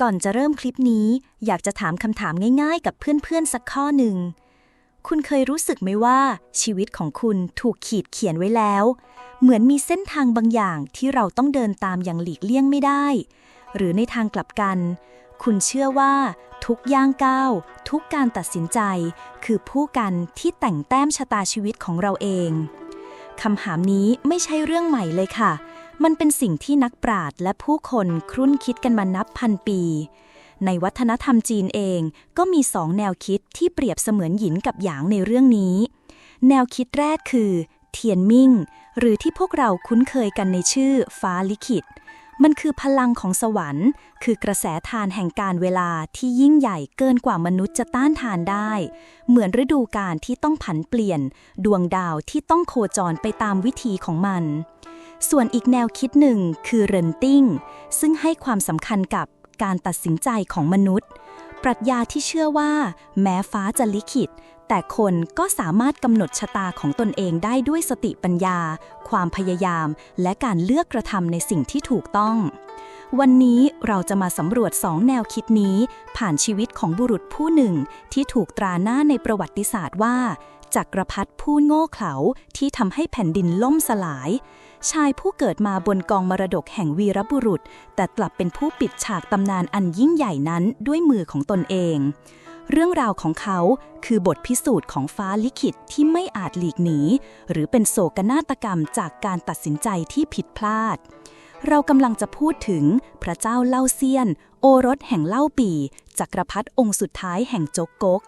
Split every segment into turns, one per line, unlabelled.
ก่อนจะเริ่มคลิปนี้ อยากจะถามคำถามง่ายๆ กับเพื่อนๆสักข้อหนึ่ง คุณเคยรู้สึกไหมว่า ชีวิตของคุณถูกขีดเขียนไว้แล้ว เหมือนมีเส้นทางบางอย่างที่เราต้องเดินตามอย่างหลีกเลี่ยงไม่ได้ หรือในทางกลับกัน คุณเชื่อว่า ทุกย่างก้าว ทุกการตัดสินใจ คือผู้กันที่แต่งแต้มชะตาชีวิตของเราเองคำถามนี้ไม่ใช่เรื่องใหม่เลยค่ะ มันเป็นสิ่งที่นักปราชญ์และผู้คนครุ่นคิดกันมานับพันปี ในวัฒนธรรมจีนเองก็มีสองแนวคิดที่เปรียบเสมือนหยินกับหยางในเรื่องนี้ แนวคิดแรกคือเทียนมิ่ง หรือที่พวกเราคุ้นเคยกันในชื่อฟ้าลิขิต มันคือพลังของสวรรค์ คือกระแสทานแห่งการเวลาที่ยิ่งใหญ่เกินกว่ามนุษย์จะต้านทานได้ เหมือนฤดูกาลที่ต้องผันเปลี่ยน ดวงดาวที่ต้องโคจรไปตามวิธีของมัน ส่วนอีกแนวคิดหนึ่งคือเรนติ้งซึ่งให้ความสำคัญกับการตัดสินใจของมนุษย์ ปรัชญาที่เชื่อว่า แม้ฟ้าจะลิขิต แต่คนก็สามารถกำหนดชะตาของตนเองได้ด้วยสติปัญญา ความพยายาม และการเลือกกระทำในสิ่งที่ถูกต้อง วันนี้เราจะมาสำรวจสองแนวคิดนี้ ผ่านชีวิตของบุรุษผู้หนึ่ง ที่ถูกตราหน้าในประวัติศาสตร์ว่าจักรพรรดิผู้โง่เขลาที่ทำให้แผ่นดินล่มสลาย ชายผู้เกิดมาบนกองมรดกแห่งวีรบุรุษ แต่กลับเป็นผู้ปิดฉากตำนานอันยิ่งใหญ่นั้นด้วยมือของตนเอง เรื่องราวของเขาคือบทพิสูจน์ของฟ้าลิขิตที่ไม่อาจหลีกหนี หรือเป็นโศกนาฏกรรมจากการตัดสินใจที่ผิดพลาด เรากำลังจะพูดถึงพระเจ้าเล่าเซียน โอรสแห่งเล่าปี จักรพรรดิองค์สุดท้ายแห่งโจกกก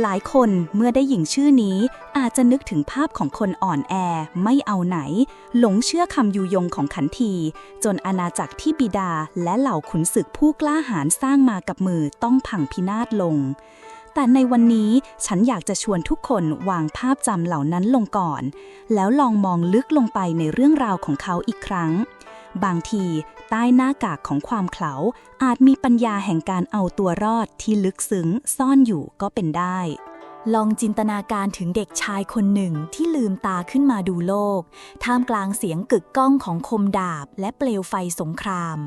หลายคนเมื่อได้ยินชื่อนี้อาจจะนึกถึงภาพของคนอ่อนแอไม่เอาไหน หลงเชื่อคำยุยงของขันที จนอาณาจักรที่บิดาและเหล่าขุนศึกผู้กล้าหาญสร้างมากับมือต้องพังพินาศลง แต่ในวันนี้ฉันอยากจะชวนทุกคนวางภาพจำเหล่านั้นลงก่อน แล้วลองมองลึกลงไปในเรื่องราวของเขาอีกครั้ง บางทีใต้หน้ากากของความเขลาอาจมีปัญญาแห่งการเอาตัวรอดที่ลึกซึ้งซ่อนอยู่ก็เป็นได้ ลองจินตนาการถึงเด็กชายคนหนึ่งที่ลืมตาขึ้นมาดูโลก ท่ามกลางเสียงกึกก้องของคมดาบและเปลวไฟสงคราม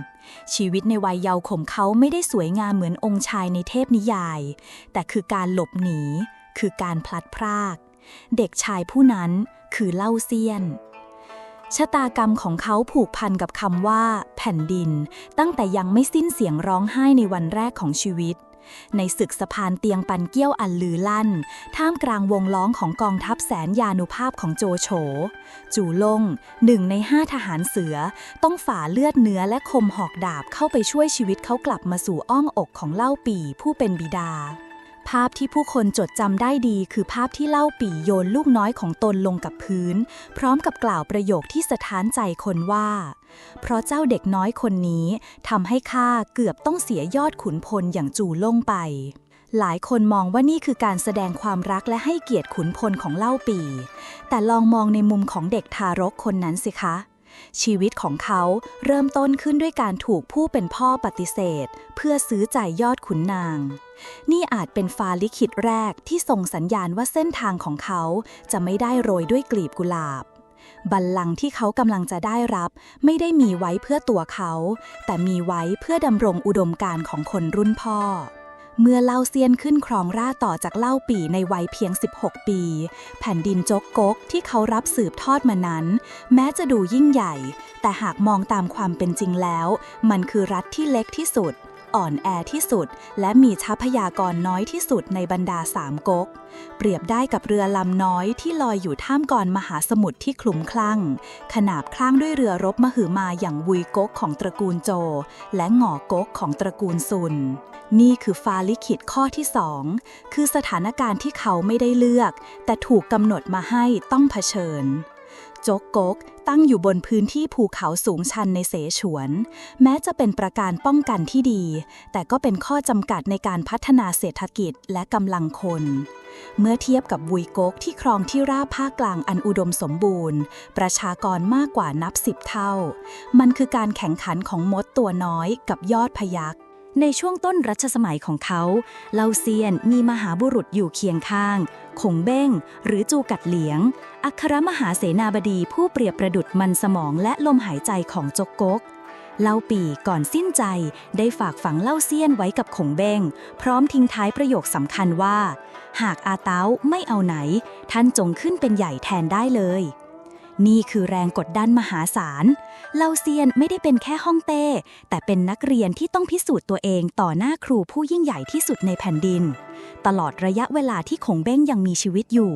ชีวิตในวัยเยาว์ของเขาไม่ได้สวยงามเหมือนองค์ชายในเทพนิยาย แต่คือการหลบหนี คือการพลัดพราก เด็กชายผู้นั้นคือเล่าเซียน ชะตากรรมของเขาผูกพันกับคำว่า แผ่นดิน ตั้งแต่ยังไม่สิ้นเสียงร้องไห้ในวันแรกของชีวิต ในศึกสะพานเตียงปันเกี้ยวอันลือลั่น ท่ามกลางวงล้องของกองทัพแสนยานุภาพของโจโฉ จูลงหนึ่งในห้าทหารเสือ ต้องฝ่าเลือดเนื้อและคมหอกดาบเข้าไปช่วยชีวิตเขากลับมาสู่อ้อมอกของเล่าปีผู้เป็นบิดา ภาพที่ผู้คนจดจำได้ดีคือภาพที่เล่าปี่โยนลูกน้อยของตนลงกับพื้น พร้อมกับกล่าวประโยคที่สะท้านใจคนว่า เพราะเจ้าเด็กน้อยคนนี้ทำให้ข้าเกือบต้องเสียยอดขุนพลอย่างจูล่งไป หลายคนมองว่านี่คือการแสดงความรักและให้เกียรติขุนพลของเล่าปี แต่ลองมองในมุมของเด็กทารกคนนั้นสิคะ ชีวิตของเขาเริ่มต้นขึ้นด้วยการถูกผู้เป็นพ่อปฏิเสธ เพื่อซื้อใจยอดขุนนาง นี่อาจเป็นฟ้าลิขิตแรกที่ส่งสัญญาณว่าเส้นทางของเขาจะไม่ได้โรยด้วยกลีบกุหลาบบัลลังก์ที่เขากำลังจะได้รับ ไม่ได้มีไว้เพื่อตัวเขา แต่มีไว้เพื่อดำรงอุดมการของคนรุ่นพ่อ เมื่อเล่าเซียนขึ้นครองราชต่อจากเล่าปีในวัยเพียง 16 ปี แผ่นดินจกกกที่เขารับสืบทอดมานั้น แม้จะดูยิ่งใหญ่ แต่หากมองตามความเป็นจริงแล้ว มันคือรัฐที่เล็กที่สุด อ่อนแอที่สุด และมีทรัพยากรน้อยที่สุดในบรรดาสามก๊ก เปรียบได้กับเรือลำน้อยที่ลอยอยู่ท่ามกลางมหาสมุทรที่คลุมคลั่ง ขนาบคลั่งด้วยเรือรบมหึมาอย่างวุยก๊กของตระกูลโจ และหงอก๊กของตระกูลซุน นี่คือฟาลิขิตข้อที่สองคือสถานการณ์ที่เขาไม่ได้เลือก แต่ถูกกำหนดมาให้ต้องเผชิญจกกกตั้งอยู่บนพื้นที่ภูเขาสูงชันในเสฉวน แม้จะเป็นประการป้องกันที่ดี แต่ก็เป็นข้อจำกัดในการพัฒนาเศรษฐกิจและกำลังคน เมื่อเทียบกับวุยกกที่ครองที่ราบภาคกลางอันอุดมสมบูรณ์ ประชากรมากกว่านับสิบเท่า มันคือการแข่งขันของมดตัวน้อยกับยอดพยัก ในช่วงต้นรัชสมัยของเขาเลาเซียนมีมหาบุรุษอยู่เคียงข้างคงเบ้ง หรือจูกัดเหลียง อัครมหาเสนาบดีผู้เปรียบประดุดมันสมองและลมหายใจของจกกกเล่าปีก่อนสิ้นใจได้ฝากฝังเล่าเซียนไว้กับขงเบ้ง พร้อมทิ้งท้ายประโยคสำคัญว่า หากอาเต้าไม่เอาไหน ท่านจงขึ้นเป็นใหญ่แทนได้เลย นี่คือแรงกดดันมหาศาลเลาเซียนไม่ได้เป็นแค่ห้องเต้ แต่เป็นนักเรียนที่ต้องพิสูจน์ตัวเองต่อหน้าครูผู้ยิ่งใหญ่ที่สุดในแผ่นดิน ตลอดระยะเวลาที่ขงเบ้งยังมีชีวิตอยู่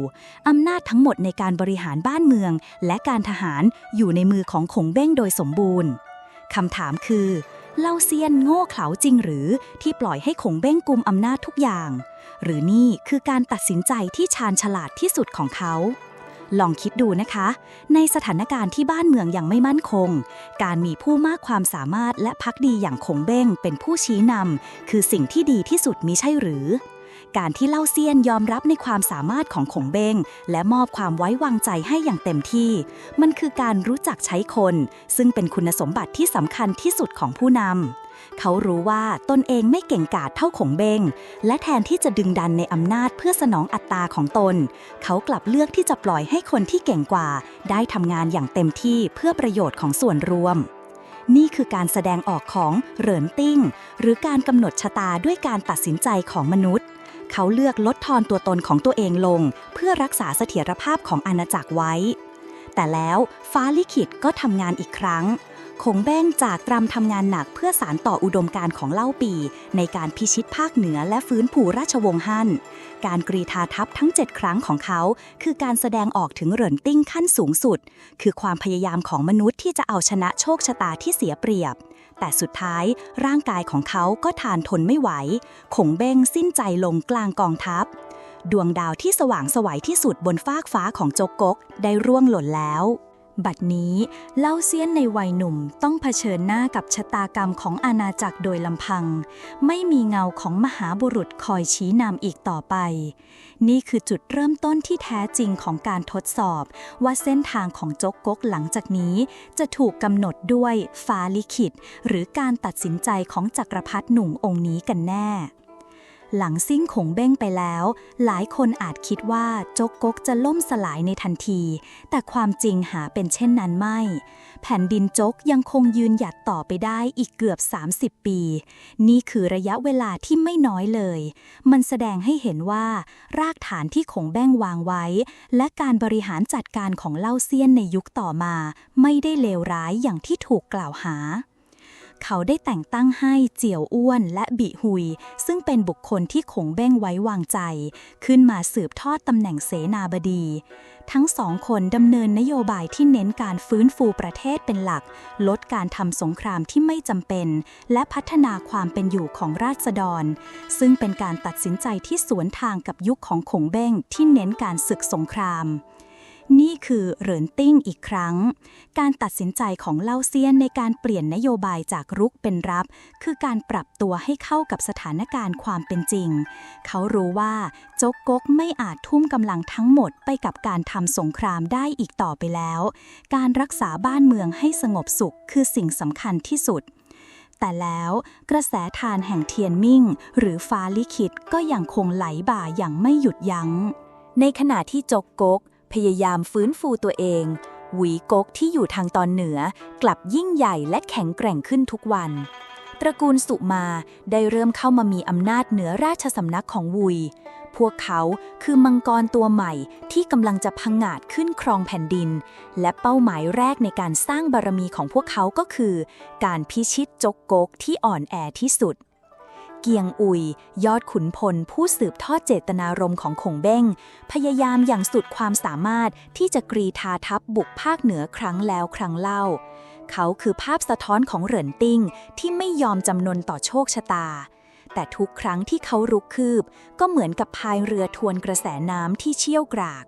อำนาจทั้งหมดในการบริหารบ้านเมือง และการทหารอยู่ในมือของขงเบ้งโดยสมบูรณ์คำถามคือเล่าเซียนโง่เขลาจริงหรือที่ปล่อยให้ขงเบ้งกุมอำนาจทุกอย่าง หรือนี่คือการตัดสินใจที่ชาญฉลาดที่สุดของเขา ลองคิดดูนะคะ ในสถานการณ์ที่บ้านเมืองยังไม่มั่นคง การมีผู้มากความสามารถและพักดีอย่างคงเบ้งเป็นผู้ชี้นำคือสิ่งที่ดีที่สุดมิใช่หรือ การที่เล่าเซียนยอมรับในความสามารถของคงเบ้ง และมอบความไว้วางใจให้อย่างเต็มที่ มันคือการรู้จักใช้คน ซึ่งเป็นคุณสมบัติที่สำคัญที่สุดของผู้นำเขารู้ว่าตนเองไม่เก่งกาจเท่าขงเบงและแทนที่จะดึงดันในอำนาจเพื่อสนองอัตตาของตน เขากลับเลือกที่จะปล่อยให้คนที่เก่งกว่า ได้ทำงานอย่างเต็มที่เพื่อประโยชน์ของส่วนรวมนี่คือการแสดงออกของเหรินติ้ง หรือการกำหนดชะตาด้วยการตัดสินใจของมนุษย์ เขาเลือกลดทอนตัวตนของตัวเองลง เพื่อรักษาเสถียรภาพของอาณาจักรไว้ แต่แล้วฟ้าลิขิตก็ทำงานอีกครั้งคงแบ้งจากตรำทำงานหนักเพื่อสารต่ออุดมการของเล่าปี ในการพิชิตภาคเหนือและฟื้นผูราชวงศ์ฮั่น การกรีธาทัพทั้ง 7 ครั้งของเขา คือการแสดงออกถึงเหรินติ้งขั้นสูงสุด คือความพยายามของมนุษย์ที่จะเอาชนะโชคชะตาที่เสียเปรียบ แต่สุดท้ายร่างกายของเขาก็ทานทนไม่ไหวคงเบ้งสิ้นใจลงกลางกองทัพ ดวงดาวที่สว่างสวัยที่สุดบนฟากฟ้าของโจกกกได้ร่วงหล่นแล้วบัดนี้เล่าเซียนในวัยหนุ่มต้องเผชิญหน้ากับชะตากรรมของอาณาจักรโดยลำพัง ไม่มีเงาของมหาบุรุษคอยชี้นำอีกต่อไป นี่คือจุดเริ่มต้นที่แท้จริงของการทดสอบ ว่าเส้นทางของจกกกหลังจากนี้ จะถูกกำหนดด้วยฟ้าลิขิต หรือการตัดสินใจของจักรพรรดิหนุ่มองค์นี้กันแน่ หลังซิ่งขงเบ้งไปแล้ว หลายคนอาจคิดว่าจกกกจะล่มสลายในทันที แต่ความจริงหาเป็นเช่นนั้นไม่ แผ่นดินจกยังคงยืนหยัดต่อไปได้อีกเกือบ 30 ปี นี่คือระยะเวลาที่ไม่น้อยเลย มันแสดงให้เห็นว่า รากฐานที่ขงแบ้งวางไว้ และการบริหารจัดการของเล่าเซียนในยุคต่อมา ไม่ได้เลวร้ายอย่างที่ถูกกล่าวหา เขาได้แต่งตั้งให้เจียวอ้วนและบิหุย ซึ่งเป็นบุคคลที่คงเบ้งไว้วางใจ ขึ้นมาสืบทอดตำแหน่งเสนาบดี ทั้งสองคนดำเนินนโยบายที่เน้นการฟื้นฟูประเทศเป็นหลัก ลดการทำสงครามที่ไม่จำเป็น และพัฒนาความเป็นอยู่ของราษฎร ซึ่งเป็นการตัดสินใจที่สวนทางกับยุคของขงเบ้งที่เน้นการศึกสงคราม นี่คือเหรินติ้งอีกครั้ง การตัดสินใจของเล่าเซียนในการเปลี่ยนนโยบายจากรุกเป็นรับ คือการปรับตัวให้เข้ากับสถานการณ์ความเป็นจริง เขารู้ว่าจกกกไม่อาจทุ่มกำลังทั้งหมดไปกับการทำสงครามได้อีกต่อไปแล้ว การรักษาบ้านเมืองให้สงบสุขคือสิ่งสำคัญที่สุดแต่แล้วกระแสทานแห่งเทียนมิ่ง หรือฟ้าลิขิตก็ยังคงไหลบ่าอย่างไม่หยุดยัง้ง ในขณะที่จกกก พยายามฟื้นฟูตัวเอง หวีกกที่อยู่ทางตอนเหนือกลับยิ่งใหญ่และแข็งแกร่งขึ้นทุกวัน ตระกูลสุมาได้เริ่มเข้ามามีอำนาจเหนือราชสำนักของวุย พวกเขาคือมังกรตัวใหม่ที่กำลังจะพังงาดขึ้นครองแผ่นดิน และเป้าหมายแรกในการสร้างบารมีของพวกเขาก็คือ การพิชิตจกกกที่อ่อนแอที่สุด เกียงอุย ยอดขุนพลผู้สืบทอดเจตนารมณ์ของคงเบ้ง พยายามอย่างสุดความสามารถที่จะกรีธาทัพบุกภาคเหนือครั้งแล้วครั้งเล่า เขาคือภาพสะท้อนของเหรินติ้ง ที่ไม่ยอมจำนนต่อโชคชะตา แต่ทุกครั้งที่เขารุกคืบ ก็เหมือนกับพายเรือทวนกระแสน้ำที่เชี่ยวกราก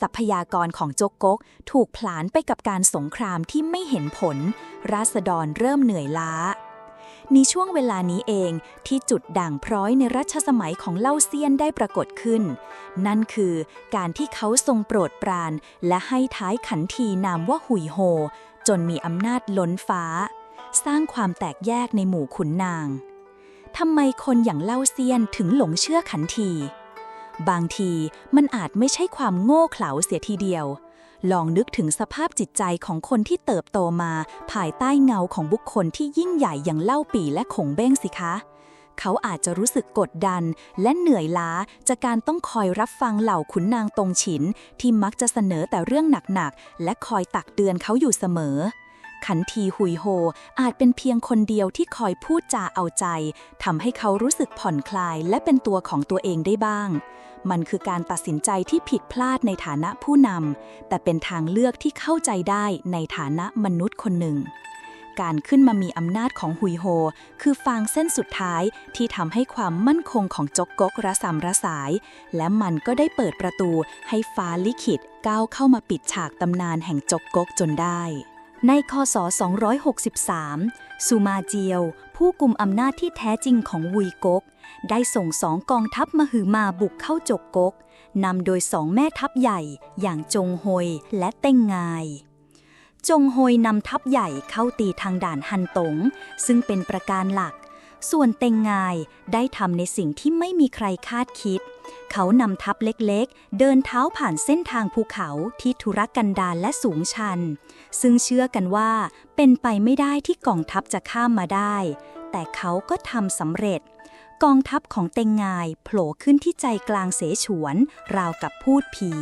ทรัพยากรของจกกกถูกผลาญไปกับการสงครามที่ไม่เห็นผล ราษฎรเริ่มเหนื่อยล้า ในช่วงเวลานี้เองที่จุดด่างพร้อยในรัชสมัยของเล่าเซียนได้ปรากฏขึ้น นั่นคือการที่เขาทรงโปรดปราน และให้ท้ายขันทีนามว่าหุยโฮ จนมีอำนาจล้นฟ้า สร้างความแตกแยกในหมู่ขุนนางทำไมคนอย่างเล่าเซียนถึงหลงเชื่อขันที บางทีมันอาจไม่ใช่ความโง่เขลาเสียทีเดียว ลองนึกถึงสภาพจิตใจของคนที่เติบโตมา ภายใต้เงาของบุคคลที่ยิ่งใหญ่อย่างเล่าปีและขงเบ้งสิคะ เขาอาจจะรู้สึกกดดัน และเหนื่อยล้าจากการต้องคอยรับฟังเหล่าขุนนางตรงฉิน ที่มักจะเสนอแต่เรื่องหนักๆ และคอยตักเตือนเขาอยู่เสมอขันทีหุยโฮ อาจเป็นเพียงคนเดียวที่คอยพูดจาเอาใจทำให้เขารู้สึกผ่อนคลายและเป็นตัวของตัวเองได้บ้าง มันคือการตัดสินใจที่ผิดพลาดในฐานะผู้นำ แต่เป็นทางเลือกที่เข้าใจได้ในฐานะมนุษย์คนหนึ่ง การขึ้นมามีอำนาจของหุยโฮ คือฟางเส้นสุดท้ายที่ทำให้ความมั่นคงของจกกกระสำระสาย และมันก็ได้เปิดประตูให้ฟ้าลิขิตก้าวเข้ามาปิดฉากตำนานแห่งจกกกจนได้ ในคศ 263 ซูมาเจียว ผู้กุมอำนาจที่แท้จริงของวุยกกได้ส่งสองกองทัพมหือมาบุกเข้าจกกกนำโดยสองแม่ทัพใหญ่อย่างจงฮยและเต้งงาย จงโฮยนำทัพใหญ่เข้าตีทางด่านฮันตง ซึ่งเป็นประการหลัก ส่วนเต็งงายได้ทำในสิ่งที่ไม่มีใครคาดคิด เขานำทัพเล็กๆ เดินเท้าผ่านเส้นทางภูเขาที่ทุรกันดารและสูงชัน ซึ่งเชื่อกันว่าเป็นไปไม่ได้ที่กองทัพจะข้ามมาได้ แต่เขาก็ทำสำเร็จ กองทัพของเต็งงายโผล่ขึ้นที่ใจกลางเสฉวน ราวกับพูดผี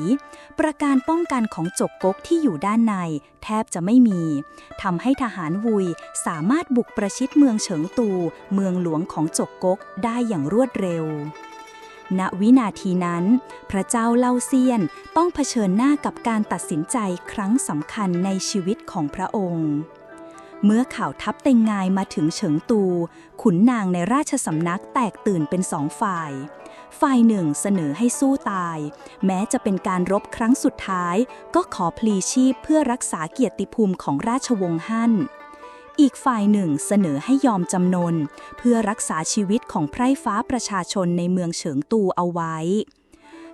ประการป้องกันของจกกกที่อยู่ด้านใน แทบจะไม่มีทำให้ทหารวุยสามารถบุกประชิดเมืองเฉิงตู เมืองหลวงของจกกกได้อย่างรวดเร็วณวินาทีนั้น พระเจ้าเล่าเซียนต้องเผชิญหน้ากับการตัดสินใจครั้งสำคัญในชีวิตของพระองค์ เมื่อข่าวทัพเต็งงายมาถึงเฉิงตู ขุนนางในราชสำนักแตกตื่นเป็นสองฝ่าย ฝ่ายหนึ่งเสนอให้สู้ตาย แม้จะเป็นการรบครั้งสุดท้าย ก็ขอพลีชีพเพื่อรักษาเกียรติภูมิของราชวงศ์ฮั่น อีกฝ่ายหนึ่งเสนอให้ยอมจำนน เพื่อรักษาชีวิตของไพร่ฟ้าประชาชนในเมืองเฉิงตูเอาไว้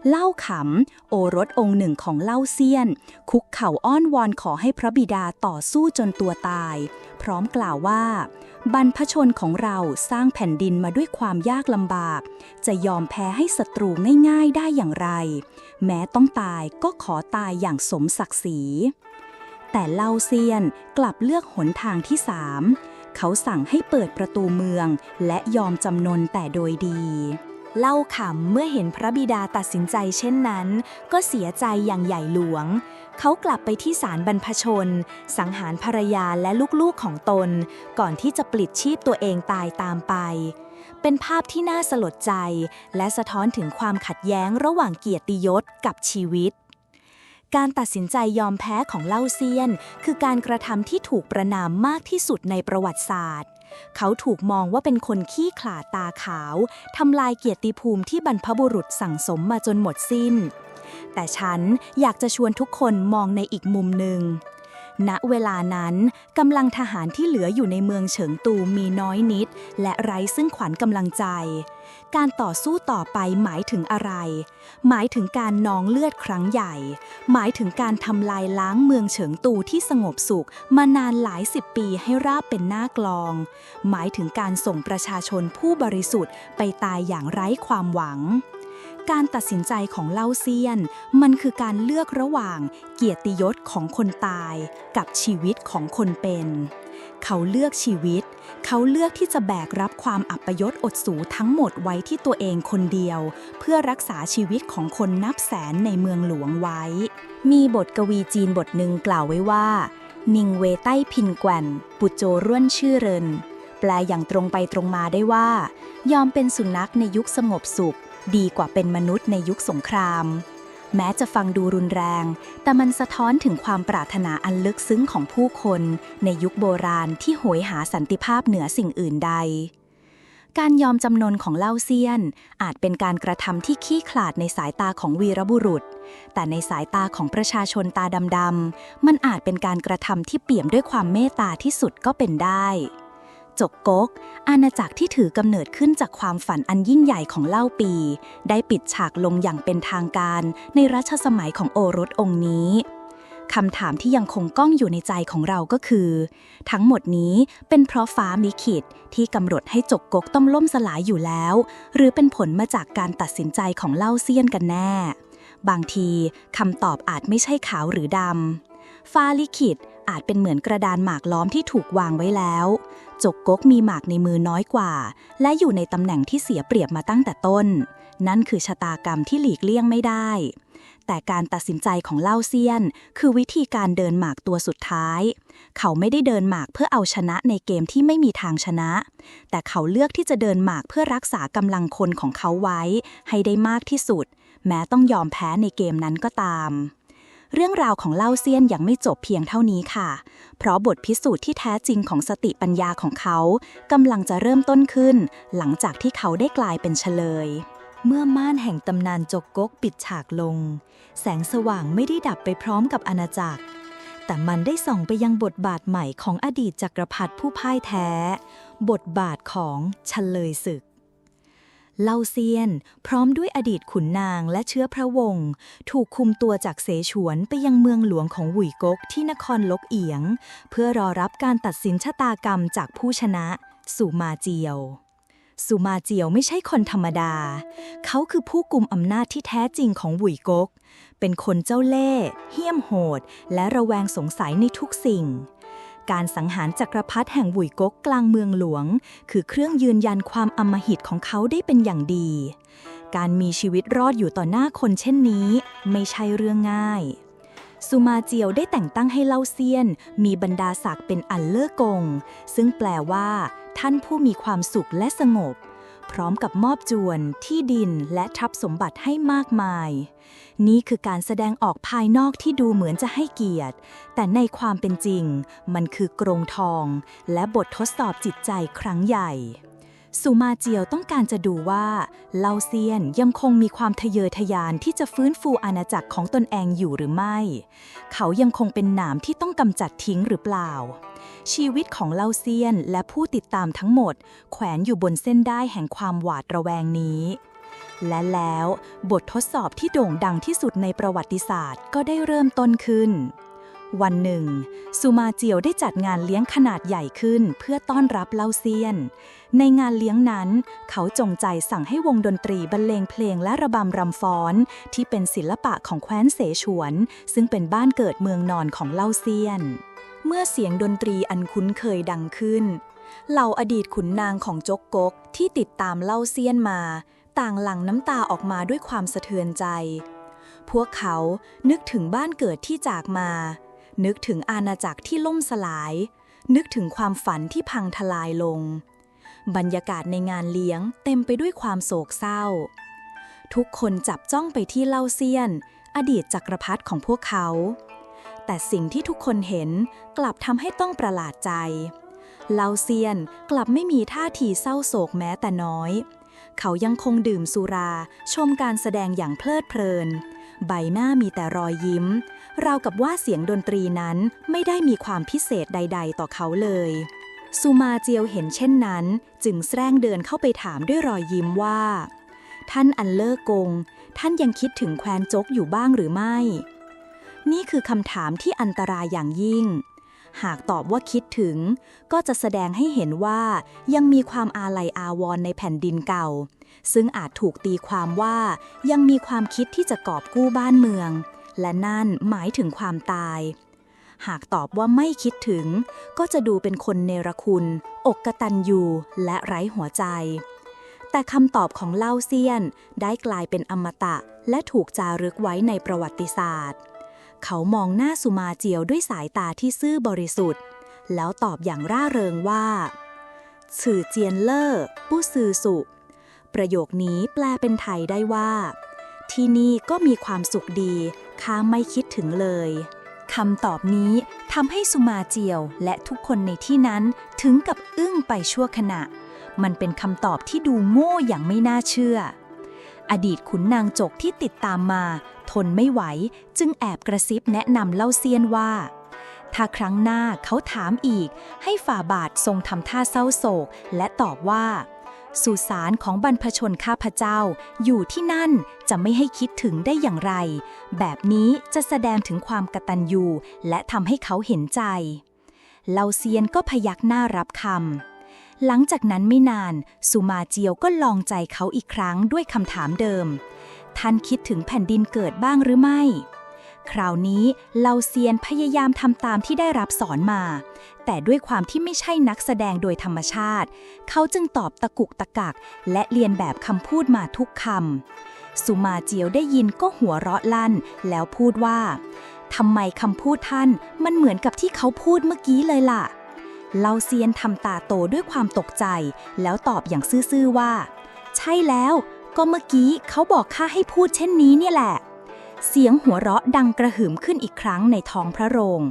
เล่าขำ โอรสองค์หนึ่งของเล่าเซียน คุกเข่าอ้อนวอนขอให้พระบิดาต่อสู้จนตัวตาย พร้อมกล่าวว่า บรรพชนของเราสร้างแผ่นดินมาด้วยความยากลำบาก จะยอมแพ้ให้ศัตรูง่ายๆได้อย่างไร แม้ต้องตายก็ขอตายอย่างสมศักดิ์ศรี แต่เล่าเซียนกลับเลือกหนทางที่สามเขาสั่งให้เปิดประตูเมืองและยอมจำนนแต่โดยดี เล่าขำเมื่อเห็นพระบิดาตัดสินใจเช่นนั้น ก็เสียใจอย่างใหญ่หลวง เขากลับไปที่ศาลบรรพชน สังหารภรรยาและลูกๆของตน ก่อนที่จะปลิดชีพตัวเองตายตามไป เป็นภาพที่น่าสลดใจ และสะท้อนถึงความขัดแย้งระหว่างเกียรติยศกับชีวิตการตัดสินใจยอมแพ้ของเล่าเซียน คือการกระทำที่ถูกประนามมากที่สุดในประวัติศาสตร์ เขาถูกมองว่าเป็นคนขี้ขลาดตาขาว ทำลายเกียรติภูมิที่บรรพบุรุษสั่งสมมาจนหมดสิ้น แต่ฉันอยากจะชวนทุกคนมองในอีกมุมหนึ่ง ณเวลานั้นกำลังทหารที่เหลืออยู่ในเมืองเฉิงตูมีน้อยนิด และไร้ซึ่งขวัญกำลังใจ การต่อสู้ต่อไปหมายถึงอะไร หมายถึงการนองเลือดครั้งใหญ่ หมายถึงการทำลายล้างเมืองเฉิงตูที่สงบสุข มานานหลายสิบปีให้ราบเป็นหน้ากลอง หมายถึงการส่งประชาชนผู้บริสุทธิ์ไปตายอย่างไร้ความหวัง การตัดสินใจของเล่าเซียน มันคือการเลือกระหว่างเกียรติยศของคนตายกับชีวิตของคนเป็น เขาเลือกชีวิต เขาเลือกที่จะแบกรับความอัปยศอดสูทั้งหมดไว้ที่ตัวเองคนเดียว เพื่อรักษาชีวิตของคนนับแสนในเมืองหลวงไว้ มีบทกวีจีนบทหนึ่งกล่าวไว้ว่า นิงเวใต้พินแกวนปุโจร่วนชื่อเริน แปลอย่างตรงไปตรงมาได้ว่า ยอมเป็นสุนัขในยุคสงบสุข ดีกว่าเป็นมนุษย์ในยุคสงคราม แม้จะฟังดูรุนแรง แต่มันสะท้อนถึงความปรารถนาอันลึกซึ้งของผู้คนในยุคโบราณที่โหยหาสันติภาพเหนือสิ่งอื่นใด การยอมจำนนของเล่าเซียน อาจเป็นการกระทำที่ขี้ขลาดในสายตาของวีรบุรุษ แต่ในสายตาของประชาชนตาดำๆมันอาจเป็นการกระทำที่เปี่ยมด้วยความเมตตาที่สุดก็เป็นได้ จกกก อาณาจักรที่ถือกำเนิดขึ้นจากความฝันอันยิ่งใหญ่ของเล่าปี ได้ปิดฉากลงอย่างเป็นทางการในรัชสมัยของโอรสองค์นี้คำถามที่ยังคงก้องอยู่ในใจของเราก็คือ ทั้งหมดนี้เป็นเพราะฟ้าลิขิตที่กำหนดให้จกกกต้องล่มสลายอยู่แล้ว หรือเป็นผลมาจากการตัดสินใจของเล่าเซียนกันแน่ บางทีคำตอบอาจไม่ใช่ขาวหรือดำฟ้าลิขิตอาจเป็นเหมือนกระดานหมากล้อมที่ถูกวางไว้แล้ว จกก๊กมีหมากในมือน้อยกว่า และอยู่ในตำแหน่งที่เสียเปรียบมาตั้งแต่ต้น นั่นคือชะตากรรมที่หลีกเลี่ยงไม่ได้ แต่การตัดสินใจของเล่าเซียน คือวิธีการเดินหมากตัวสุดท้าย เขาไม่ได้เดินหมากเพื่อเอาชนะในเกมที่ไม่มีทางชนะ แต่เขาเลือกที่จะเดินหมากเพื่อรักษากำลังคนของเขาไว้ ให้ได้มากที่สุด แม้ต้องยอมแพ้ในเกมนั้นก็ตาม เรื่องราวของเล่าเซียนยังไม่จบเพียงเท่านี้ค่ะ เพราะบทพิสูจน์ที่แท้จริงของสติปัญญาของเขากำลังจะเริ่มต้นขึ้น หลังจากที่เขาได้กลายเป็นเฉลย เมื่อม่านแห่งตำนานจกกกปิดฉากลง แสงสว่างไม่ได้ดับไปพร้อมกับอาณาจักร แต่มันได้ส่องไปยังบทบาทใหม่ของอดีตจักรพรรดิผู้พ่ายแท้ บทบาทของเฉลยศึก เล่าเซียน พร้อมด้วยอดีตขุนนางและเชื้อพระวงศ์ถูกคุมตัวจากเสฉวนไปยังเมืองหลวงของหวุยกกที่นครลกเอียง เพื่อรอรับการตัดสินชะตากรรมจากผู้ชนะ สุมาเจียวสุมาเจียวไม่ใช่คนธรรมดา เขาคือผู้กุมอำนาจที่แท้จริงของหวุยกก เป็นคนเจ้าเล่ห์เหี้ยมโหด และระแวงสงสัยในทุกสิ่ง การสังหารจักรพรรดิแห่งหวุยก๊กกลางเมืองหลวง คือเครื่องยืนยันความอำมหิตของเขาได้เป็นอย่างดี การมีชีวิตรอดอยู่ต่อหน้าคนเช่นนี้ ไม่ใช่เรื่องง่าย สุมาเจียวได้แต่งตั้งให้เล่าเซียน มีบรรดาศักดิ์เป็นอันเลอร์กง ซึ่งแปลว่า ท่านผู้มีความสุขและสงบ พร้อมกับมอบจวนที่ดินและทรัพย์สมบัติให้มากมาย นี่คือการแสดงออกภายนอกที่ดูเหมือนจะให้เกียรติ แต่ในความเป็นจริง มันคือกรงทอง และบททดสอบจิตใจครั้งใหญ่สุมาเจียวต้องการจะดูว่าเลาเซียนยังคงมีความทะเยอทะยานที่จะฟื้นฟูอาณาจักรของตนเองอยู่หรือไม่ เขายังคงเป็นหนามที่ต้องกำจัดทิ้งหรือเปล่า ชีวิตของเล่าเซียนและผู้ติดตามทั้งหมด แขวนอยู่บนเส้นได้แห่งความหวาดระแวงนี้ และแล้วบททดสอบที่โด่งดังที่สุดในประวัติศาสตร์ก็ได้เริ่มต้นขึ้น วันหนึ่ง สุมาเจียวได้จัดงานเลี้ยงขนาดใหญ่ขึ้นเพื่อต้อนรับเล่าเซียน ในงานเลี้ยงนั้น เขาจงใจสั่งให้วงดนตรีบรรเลงเพลงและระบำรำฟ้อน ที่เป็นศิลปะของแคว้นเสฉวน ซึ่งเป็นบ้านเกิดเมืองนอนของเล่าเซียน เมื่อเสียงดนตรีอันคุ้นเคยดังขึ้น เหล่าอดีตขุนนางของจกกกที่ติดตามเล่าเซียนมา ต่างหลั่งน้ำตาออกมาด้วยความสะเทือนใจ พวกเขานึกถึงบ้านเกิดที่จากมา นึกถึงอาณาจักรที่ล่มสลาย นึกถึงความฝันที่พังทลายลง บรรยากาศในงานเลี้ยงเต็มไปด้วยความโศกเศร้า ทุกคนจับจ้องไปที่เล่าเซียน อดีตจักรพรรดิของพวกเขา แต่สิ่งที่ทุกคนเห็นกลับทำให้ต้องประหลาดใจเลาเซียนกลับไม่มีท่าทีเศร้าโศกแม้แต่น้อย เขายังคงดื่มสุราชมการแสดงอย่างเพลิดเพลิน ใบหน้ามีแต่รอยยิ้ม ราวกับว่าเสียงดนตรีนั้นไม่ได้มีความพิเศษใด ๆ ต่อเขาเลยสุมาเจียวเห็นเช่นนั้น จึงแสร้งเดินเข้าไปถามด้วยรอยยิ้มว่า ท่านอันเลอร์กง ท่านยังคิดถึงแคว้นจกอยู่บ้างหรือไม่ นี่คือคำถามที่อันตรายอย่างยิ่ง หากตอบว่าคิดถึง ก็จะแสดงให้เห็นว่ายังมีความอาลัยอาวรณ์ในแผ่นดินเก่า ซึ่งอาจถูกตีความว่ายังมีความคิดที่จะกอบกู้บ้านเมือง และนั่นหมายถึงความตาย หากตอบว่าไม่คิดถึง ก็จะดูเป็นคนเนรคุณ อกกตัญญูและไร้หัวใจ แต่คำตอบของเล่าเซียนได้กลายเป็นอมตะและถูกจารึกไว้ในประวัติศาสตร์ เขามองหน้าสุมาเจียวด้วยสายตาที่ซื่อบริสุทธิ์ แล้วตอบอย่างร่าเริงว่าสื่อเจียนเล่อผู้ซื่อสุ ประโยคนี้แปลเป็นไทยได้ว่า ที่นี่ก็มีความสุขดี ข้าไม่คิดถึงเลยคำตอบนี้ทำให้สุมาเจียวและทุกคนในที่นั้นถึงกับอึ้งไปชั่วขณะ มันเป็นคำตอบที่ดูโง่อย่างไม่น่าเชื่อ อดีตขุนนางจกที่ติดตามมา ทนไม่ไหว จึงแอบกระซิบแนะนำเล่าเซียนว่า ถ้าครั้งหน้าเขาถามอีก ให้ฝ่าบาททรงทำท่าเศร้าโศก และตอบว่า สุสานของบรรพชนข้าพเจ้า อยู่ที่นั่นจะไม่ให้คิดถึงได้อย่างไร แบบนี้จะแสดงถึงความกตัญญูและทำให้เขาเห็นใจเล่าเซียนก็พยักหน้ารับคำ หลังจากนั้นไม่นาน สุมาเจียวก็ลองใจเขาอีกครั้งด้วยคำถามเดิม ท่านคิดถึงแผ่นดินเกิดบ้างหรือไม่ คราวนี้เลาเซียนพยายามทำตามที่ได้รับสอนมา แต่ด้วยความที่ไม่ใช่นักแสดงโดยธรรมชาติ เขาจึงตอบตะกุกตะกัก และเรียนแบบคำพูดมาทุกคำ สุมาเจียวได้ยินก็หัวเราะลั่น แล้วพูดว่าทำไมคำพูดท่านมันเหมือนกับที่เขาพูดเมื่อกี้เลยล่ะ เลาเซียนทำตาโตด้วยความตกใจ แล้วตอบอย่างซื่อๆว่า ใช่แล้ว ก็เมื่อกี้เขาบอกข้าให้พูดเช่นนี้เนี่ยแหละ เสียงหัวเราะดังกระหึ่มขึ้นอีกครั้งในท้องพระโรง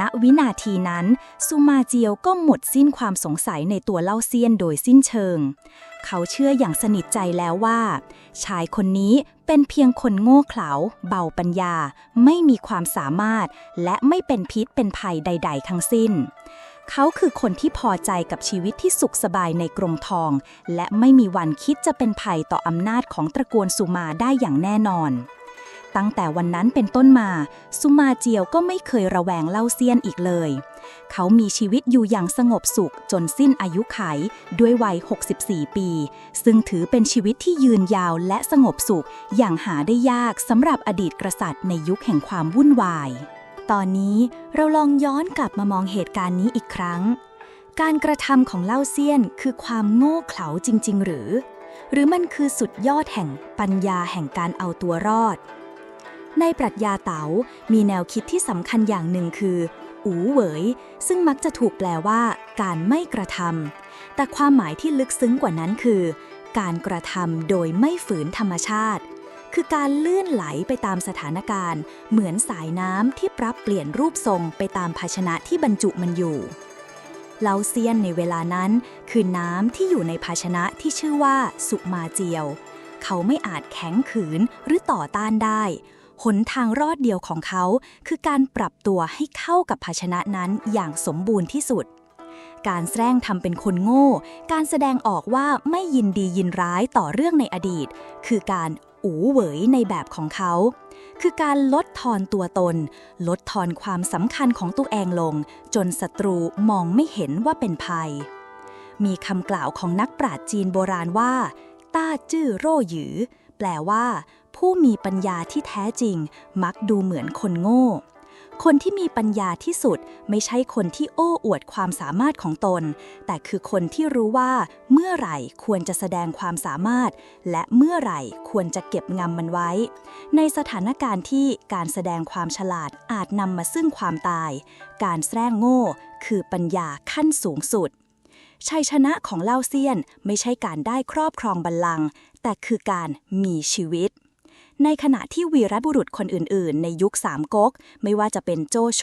ณวินาทีนั้นสุมาเจียวก็หมดสิ้นความสงสัยในตัวเล่าเซียนโดยสิ้นเชิง เขาเชื่ออย่างสนิทใจแล้วว่า ชายคนนี้เป็นเพียงคนโง่เขลา เบาปัญญา ไม่มีความสามารถ และไม่เป็นพิษเป็นภัยใด ๆ ทั้งสิ้น เขาคือคนที่พอใจกับชีวิตที่สุขสบายในกรงทอง และไม่มีวันคิดจะเป็นภัยต่ออำนาจของตระกูลสุมาได้อย่างแน่นอน ตั้งแต่วันนั้นเป็นต้นมา สุมาเจียวก็ไม่เคยระแวงเล่าเซียนอีกเลย เขามีชีวิตอยู่อย่างสงบสุขจนสิ้นอายุไขด้วยวัย 64 ปี ซึ่งถือเป็นชีวิตที่ยืนยาวและสงบสุขอย่างหาได้ยากสำหรับอดีตกษัตริย์ในยุคแห่งความวุ่นวาย ตอนนี้เราลองย้อนกลับมามองเหตุการณ์นี้อีกครั้ง การกระทำของเล่าเซียนคือความโง่เขลาจริง ๆ หรือ หรือมันคือสุดยอดแห่งปัญญาแห่งการเอาตัวรอด ในปรัชญาเต๋ามีแนวคิดที่สำคัญอย่างหนึ่งคืออูเหวยซึ่งมักจะถูกแปลว่า การไม่กระทำแต่ความหมายที่ลึกซึ้งกว่านั้นคือ การกระทำโดยไม่ฝืนธรรมชาติ คือการเลื่อนไหลไปตามสถานการณ์ เหมือนสายน้ำที่ปรับเปลี่ยนรูปทรงไปตามภาชนะที่บรรจุมันอยู่เลาเซียนในเวลานั้น คือน้ำที่อยู่ในภาชนะที่ชื่อว่าสุมาเจียว เขาไม่อาจแข็งขืนหรือต่อต้านได้หนทางรอดเดียวของเขา คือการปรับตัวให้เข้ากับภาชนะนั้นอย่างสมบูรณ์ที่สุด การแสร้งทำเป็นคนโง่ การแสดงออกว่าไม่ยินดียินร้ายต่อเรื่องในอดีต คือการ อูเหวยในแบบของเขา คือการลดทอนตัวตน ลดทอนความสำคัญของตัวเองลง จนศัตรูมองไม่เห็นว่าเป็นภัย มีคำกล่าวของนักปราชญ์จีนโบราณว่า ต้าจื้อโร่หยือ แปลว่า ผู้มีปัญญาที่แท้จริง มักดูเหมือนคนโง่ คนที่มีปัญญาที่สุดไม่ใช่คนที่โอ้อวดความสามารถของตน แต่คือคนที่รู้ว่าเมื่อไหร่ควรจะแสดงความสามารถ และเมื่อไหร่ควรจะเก็บงำมันไว้ ในสถานการณ์ที่การแสดงความฉลาดอาจนำมาซึ่งความตาย การแสร้งโง่ คือปัญญาขั้นสูงสุด ชัยชนะของเล่าเซียนไม่ใช่การได้ครอบครองบัลลังก์แต่คือการมีชีวิต ในขณะที่วีรบุรุษคนอื่นๆ ในยุคสามก๊ก ไม่ว่าจะเป็นโจโฉ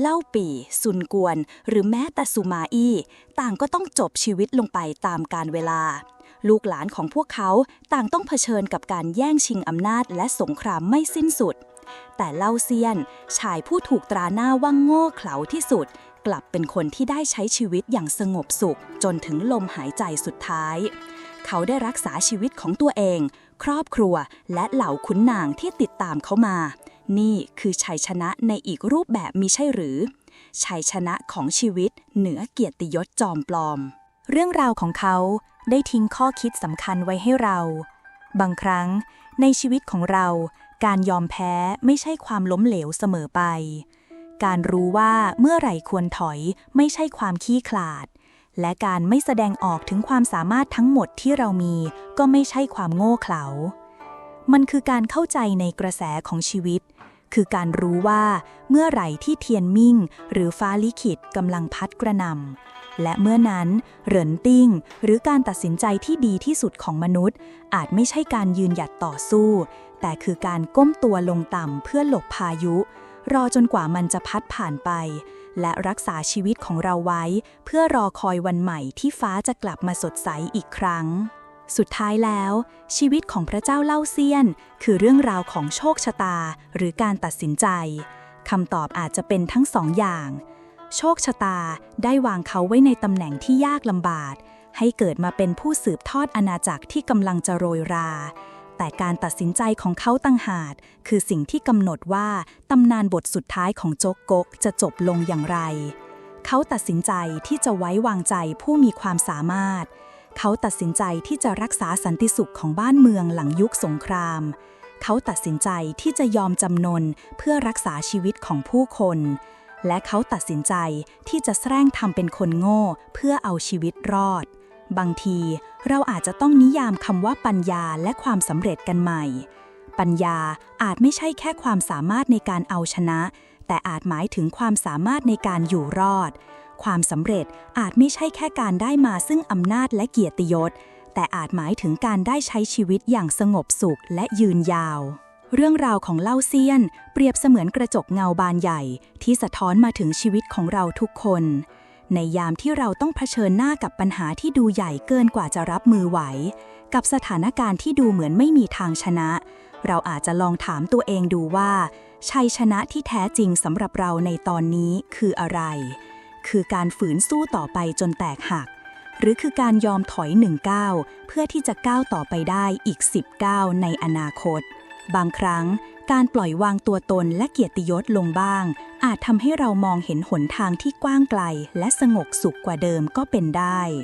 เล่าปี่ ซุนกวน หรือแม้แต่สุมาอี้ต่างก็ต้องจบชีวิตลงไปตามกาลเวลา ลูกหลานของพวกเขาต่างต้องเผชิญกับการแย่งชิงอำนาจและสงครามไม่สิ้นสุด แต่เล่าเซียน ชายผู้ถูกตราหน้าว่างโง่เขลาที่สุด กลับเป็นคนที่ได้ใช้ชีวิตอย่างสงบสุข จนถึงลมหายใจสุดท้าย เขาได้รักษาชีวิตของตัวเอง ครอบครัวและเหล่าขุนนางที่ติดตามเขามา นี่คือชัยชนะในอีกรูปแบบมิใช่หรือ ชัยชนะของชีวิตเหนือเกียรติยศจอมปลอม เรื่องราวของเขาได้ทิ้งข้อคิดสำคัญไว้ให้เรา บางครั้งในชีวิตของเรา การยอมแพ้ไม่ใช่ความล้มเหลวเสมอไป การรู้ว่าเมื่อไหร่ควรถอยไม่ใช่ความขี้ขลาด และการไม่แสดงออกถึงความสามารถทั้งหมดที่เรามี ก็ไม่ใช่ความโง่เขลา มันคือการเข้าใจในกระแสของชีวิต คือการรู้ว่าเมื่อไหร่ที่เทียนมิ่ง หรือฟ้าลิขิตกำลังพัดกระนำและเมื่อนั้นเหรินติ้ง หรือการตัดสินใจที่ดีที่สุดของมนุษย์ อาจไม่ใช่การยืนหยัดต่อสู้ แต่คือการก้มตัวลงต่ำเพื่อหลบพายุ รอจนกว่ามันจะพัดผ่านไป และรักษาชีวิตของเราไว้ เพื่อรอคอยวันใหม่ที่ฟ้าจะกลับมาสดใสอีกครั้ง สุดท้ายแล้ว ชีวิตของพระเจ้าเล่าเซียน คือเรื่องราวของโชคชะตาหรือการตัดสินใจคำตอบอาจจะเป็นทั้งสองอย่าง โชคชะตาได้วางเขาไว้ในตำแหน่งที่ยากลำบากให้เกิดมาเป็นผู้สืบทอดอาณาจักรที่กำลังจะโรยรา แต่การตัดสินใจของเขาตั้งหากคือสิ่งที่กำหนดว่าตำนานบทสุดท้ายของโจ๊กก๊กจะจบลงอย่างไร เขาตัดสินใจที่จะไว้วางใจผู้มีความสามารถ
เขาตัดสินใจที่จะรักษาสันติสุขของบ้านเมืองหลังยุคสงคราม เขาตัดสินใจที่จะยอมจำนนเพื่อรักษาชีวิตของผู้คน และเขาตัดสินใจที่จะแสร้งทำเป็นคนโง่เพื่อเอาชีวิตรอด บางทีเราอาจจะต้องนิยามคำว่าปัญญาและความสำเร็จกันใหม่ ปัญญาอาจไม่ใช่แค่ความสามารถในการเอาชนะ แต่อาจหมายถึงความสามารถในการอยู่รอด ความสำเร็จอาจไม่ใช่แค่การได้มาซึ่งอำนาจและเกียรติยศ แต่อาจหมายถึงการได้ใช้ชีวิตอย่างสงบสุขและยืนยาว เรื่องราวของเล่าเซียน เปรียบเสมือนกระจกเงาบานใหญ่ ที่สะท้อนมาถึงชีวิตของเราทุกคน ในยามที่เราต้องเผชิญหน้ากับปัญหาที่ดูใหญ่เกินกว่าจะรับมือไหว กับสถานการณ์ที่ดูเหมือนไม่มีทางชนะ เราอาจจะลองถามตัวเองดูว่า ชัยชนะที่แท้จริงสำหรับเราในตอนนี้คืออะไร คือการฝืนสู้ต่อไปจนแตกหัก หรือคือการยอมถอยหนึ่งก้าวเพื่อที่จะก้าวต่อไปได้อีก10ก้าวในอนาคต บางครั้งการปล่อยวางตัวตนและเกียรติยศลงบ้าง อาจทำให้เรามองเห็นหนทางที่กว้างไกล และสงบสุขกว่าเดิมก็เป็นได้